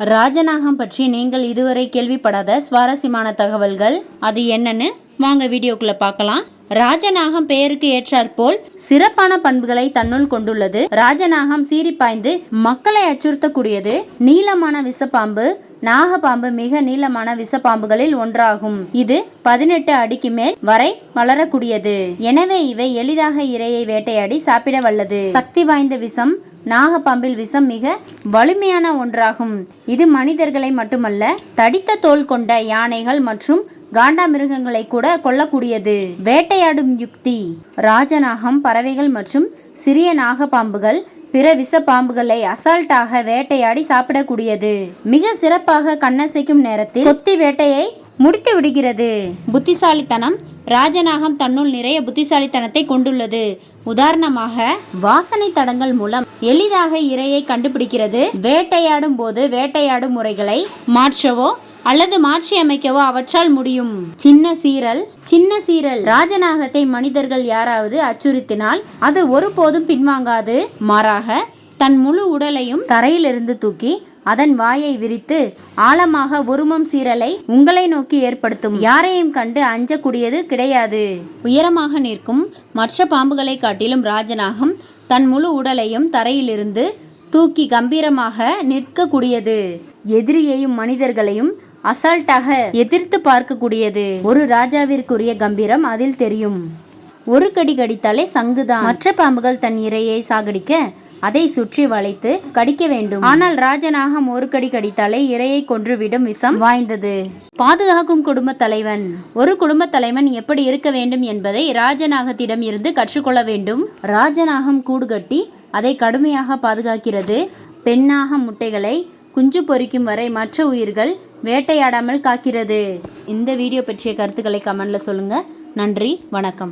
ராஜநாகம் பற்றி நீங்கள் இதுவரை கேள்விப்படாத சுவாரஸ்யமான தகவல்கள். அது என்னன்னு வாங்க வீடியோக்குள்ள பார்க்கலாம். ராஜநாகம் பெயருக்கு ஏற்றாற்போல் சிறப்பான பண்புகளை தன்னுள் கொண்டுள்ளது. ராஜநாகம் சீறி பாய்ந்து மக்களை அச்சுறுத்தக்கூடியது. நீளமான விஷப்பாம்பு நாகப்பாம்பு மிக நீளமான விசப்பாம்புகளில் ஒன்றாகும். இது பதினெட்டு அடிக்கு மேல் வரை வளரக்கூடியது. எனவே இவை எளிதாக இரையை வேட்டையாடி சாப்பிட வல்லது. சக்தி வாய்ந்த விஷம் நாகப்பாம்பில் விஷம் மிக வலிமையான ஒன்றாகும். இது மனிதர்களை மட்டுமல்ல தடித்த தோல் கொண்ட யானைகள் மற்றும் காண்டாமிருகங்களை கூட கொல்லக்கூடியது. வேட்டையாடும் யுக்தி. ராஜநாகம் பறவைகள் மற்றும் சிறிய நாகப்பாம்புகள் பிற விஷப்பாம்புகளை அசால்ட்டாக வேட்டையாடி சாப்பிடக்கூடியது. மிக சிறப்பாக கண்ணசைக்கும் நேரத்தில் கொத்தி வேட்டையை முடித்து விடுகிறது. புத்திசாலித்தனம் ராஜநாகம் தன்னுள் நிறைய புத்திசாலித்தனத்தை கொண்டுள்ளது. உதாரணமாக வாசனை தடங்கள் மூலம் எளிதாக இரையை கண்டுபிடிக்கிறது. வேட்டையாடும் போது வேட்டையாடும் முறைகளை மாற்றவோ அல்லது மாற்றி அமைக்கவோ அவற்றால் முடியும். சின்ன சீரல் சின்ன சீரல். ராஜநாகத்தை மனிதர்கள் யாராவது அச்சுறுத்தினால் அது ஒருபோதும் பின்வாங்காது. மாறாக தன் முழு உடலையும் தரையிலிருந்து தூக்கி அதன் வாயை விரித்து ஆழமாக உருமம் சீரலை உங்களை நோக்கி ஏற்படுத்தும். யாரையும் கண்டு அஞ்சக்கூடியது கிடையாது. உயரமாக நிற்கும் மற்ற பாம்புகளை காட்டிலும் ராஜநாகம் தன் முழு உடலையும் தரையிலிருந்து தூக்கி கம்பீரமாக நிற்கக்கூடியது. எதிரியையும் மனிதர்களையும் அசால்ட்டாக எதிர்த்து பார்க்கக்கூடியது. ஒரு ராஜாவிற்குரிய கம்பீரம் அதில் தெரியும். ஒரு கடி கடித்தாலே சங்குதான். மற்ற பாம்புகள் தன் இரையை சாகடிக்க அதை சுற்றி வளைத்து கடிக்க வேண்டும். ஆனால் ராஜநாகம் ஒரு கடி கடித்தாலே இரையை கொன்றுவிடும் விஷம் வாய்ந்தது. பாதுகாக்கும் குடும்ப தலைவன். ஒரு குடும்ப தலைவன் எப்படி இருக்க வேண்டும் என்பதை ராஜநாகத்திடம் இருந்து கற்றுக்கொள்ள வேண்டும். ராஜநாகம் கூடு கட்டி அதை கடுமையாக பாதுகாக்கிறது. பெண்ணாக முட்டைகளை குஞ்சு பொரிக்கும் வரை மற்ற உயிர்கள் வேட்டையாடாமல் காக்கிறது. இந்த வீடியோ பற்றிய கருத்துக்களை கமெண்ட்ல சொல்லுங்க. நன்றி வணக்கம்.